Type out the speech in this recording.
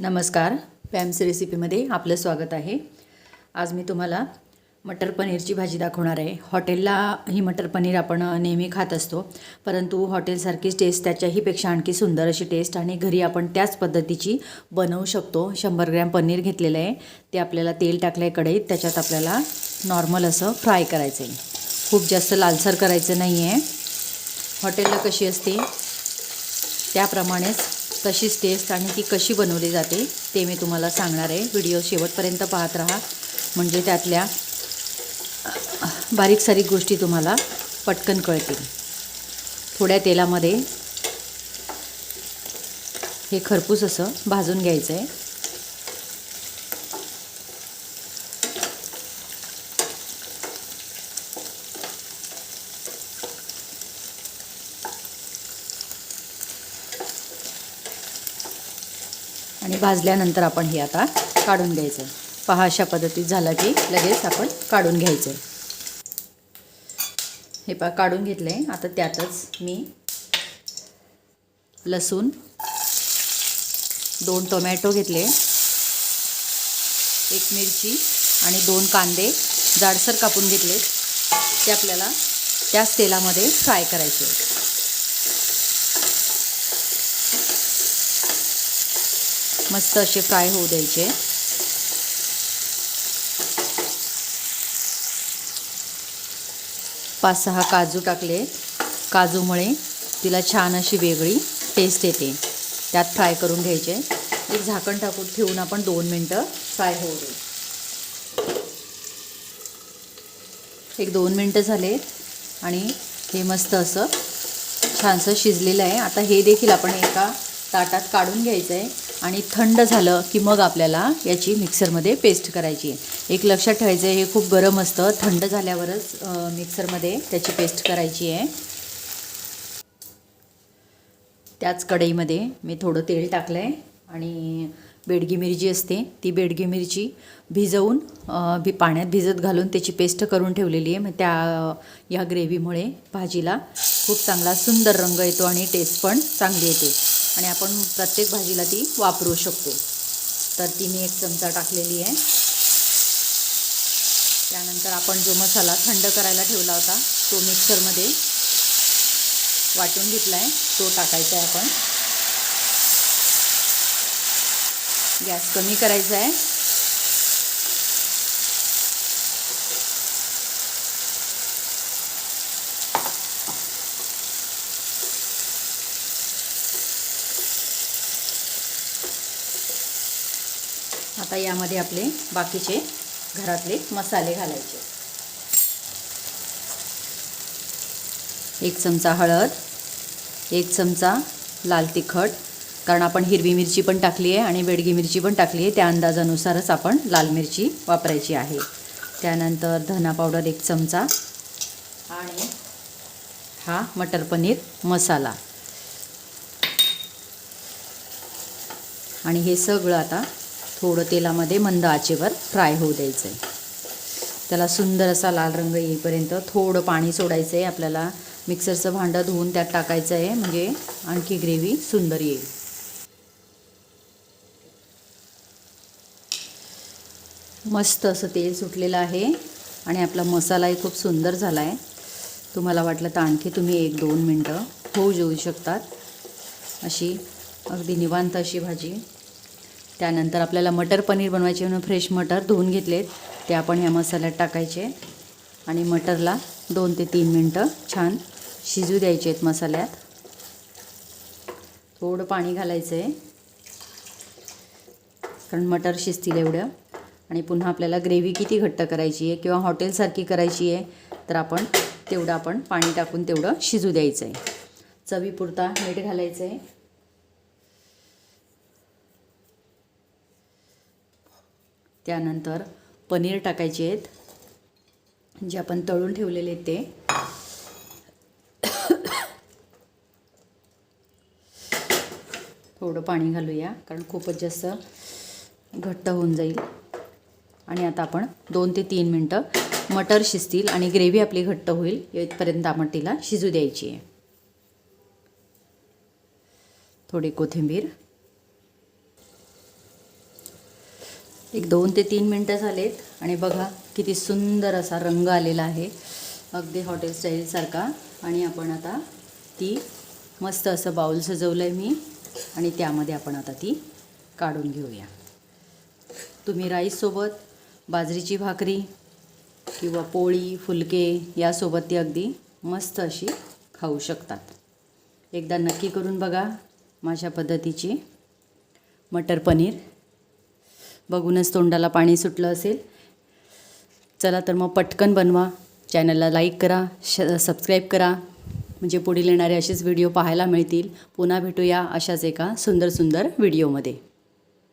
नमस्कार. पॅम्स रेसिपीमध्ये आपलं स्वागत आहे. आज मी तुम्हाला मटर पनीरची भाजी दाखवणार आहे. हॉटेलला ही मटर पनीर आपण नेहमी खात असतो. परंतु हॉटेलसारखीच टेस्ट त्याच्याहीपेक्षा आणखी सुंदर अशी टेस्ट आणि घरी आपण त्याच पद्धतीची बनवू शकतो. शंभर ग्रॅम पनीर घेतलेलं आहे. ते आपल्याला तेल टाकलं आहे कढईत. त्याच्यात आपल्याला नॉर्मल असं फ्राय करायचं आहे खूप जास्त लालसर करायचं नाही आहे हॉटेलला कशी असते? त्याप्रमाणेच तशीच टेस्ट आणि ती कशी बनवली जाते ते मी तुम्हाला सांगणार आहे. व्हिडिओ शेवटपर्यंत पाहत राहा. म्हणजे त्यातल्या बारीक सारीक गोष्टी तुम्हाला पटकन कळतील. थोड्या तेलामध्ये हे खरपूस असं भाजून घ्यायचं आहे आणि भाजल्यानंतर आपण हे आता काढून घ्यायचं. पहा अशा पद्धतीत झालं की लगेच आपण काढून घ्यायचं. हे पहा काढून घेतलं आहे आता त्यातच मी लसूण दोन टोमॅटो घेतले एक मिरची आणि दोन कांदे जाडसर कापून घेतले ते आपल्याला त्याच तेलामध्ये फ्राय करायचे मस्त असे फ्राय होऊ द्यायचे. पाच सहा काजू टाकले. काजूमुळे तिला छान अशी वेगळी टेस्ट येते. त्यात फ्राय करून घ्यायचे. एक झाकण टाकून ठेवून आपण दोन मिनटं फ्राय होऊ दे एक दोन मिनटं झाले आणि हे मस्त असं छानसं शिजलेलं आहे. आता हे देखील आपण एका ताटात काढून घ्यायचं आहे आणि थंड झालं की मग आपल्याला याची मिक्सरमध्ये पेस्ट करायची आहे. एक लक्षात ठेवायचं आहे हे खूप गरम असतं. थंड झाल्यावरच मिक्सरमध्ये त्याची पेस्ट करायची आहे. त्याच कढईमध्ये मी थोडं तेल टाकलं आहे आणि बेडगी मिरची असते ती बेडगी मिरची भिजवून भी पाण्यात भिजत घालून त्याची पेस्ट करून ठेवलेली आहे. मग त्या या ग्रेव्हीमुळे भाजीला खूप चांगला सुंदर रंग येतो आणि टेस्ट पण चांगली येते. आणि आपण प्रत्येक भाजीला ती वापरू शकतो. तर ती मी एक चमचा टाकलेली आहे. त्यानंतर आपण जो मसाला थंड करायला ठेवला होता तो मिक्सरमध्ये वाटून घेतला आहे तो टाकायचा आहे आपण. गॅस कमी करायचा आहे. आता यामध्ये आपले बाकीचे घरातले मसाले घालायचे. एक चमचा हळद एक चमचा लाल तिखट कारण आपण हिरवी मिरची पण टाकली आहे आणि बेडगी मिरची पण टाकली आहे त्या अंदाजानुसारच आपण लाल मिरची वापरायची आहे. त्यानंतर धना पावडर एक चमचा आणि हा मटर पनीर मसाला. आणि हे सगळं आता थोडं तेलामध्ये मंद आचेवर फ्राय होऊ द्यायचं आहे त्याला सुंदर असा लाल रंग येईपर्यंत थोडं पाणी सोडायचं आहे आपल्याला मिक्सरचं भांडं धुवून त्यात टाकायचं आहे म्हणजे आणखी ग्रेव्ही सुंदर येईल. मस्त असं तेल सुटलेलं आहे. आणि आपला मसालाही खूप सुंदर झाला आहे तुम्हाला वाटलं तर आणखी तुम्ही एक दोन मिनटं होऊ जेऊ शकतात. अशी अगदी निवांत अशी भाजी. त्यानंतर आपल्याला मटर पनीर बनवायचे म्हणून फ्रेश मटर धुवून घेतलेत. ते आपण ह्या मसाल्यात टाकायचे. आणि मटरला दोन ते तीन मिनटं छान शिजू द्यायचे आहेत मसाल्यात. थोडं पाणी घालायचं आहे कारण मटर शिजतील एवढं. आणि पुन्हा आपल्याला ग्रेव्ही किती घट्ट करायची आहे किंवा हॉटेलसारखी करायची आहे तर आपण तेवढं आपण पाणी टाकून तेवढं शिजू द्यायचं आहे चवीपुरता मीठ घालायचं आहे त्यानंतर पनीर टाकायचे आहेत. जे आपण तळून ठेवलेले ते. थोडं पाणी घालूया कारण खूपच जास्त घट्ट होऊन जाईल. आणि आता आपण दोन ते तीन मिनटं मटर शिजतील आणि ग्रेव्ही आपली घट्ट होईल. इथपर्यंत आपण तिला शिजू द्यायची आहे. थोडी कोथिंबीर. एक दोन ते तीन मिनटं झालेत आणि बघा किती सुंदर असा रंग आलेला आहे. अगदी हॉटेल स्टाईलसारखा आणि आपण आता ती मस्त असं बाऊल सजवलं आहे मी. आणि त्यामध्ये आपण आता ती काढून घेऊया. तुम्ही राईससोबत बाजरीची भाकरी किंवा पोळी फुलके यासोबत ती अगदी मस्त अशी खाऊ शकतात. एकदा नक्की करून बघा माझ्या पद्धतीची मटर पनीर. बघूनच तोंडाला पाणी सुटलं असेल. चला तर मग पटकन बनवा. चॅनलला लाईक करा श सबस्क्राईब करा. म्हणजे पुढील येणारे असेच व्हिडिओ पाहायला मिळतील. पुन्हा भेटूया अशाच एका सुंदर सुंदर व्हिडिओमध्ये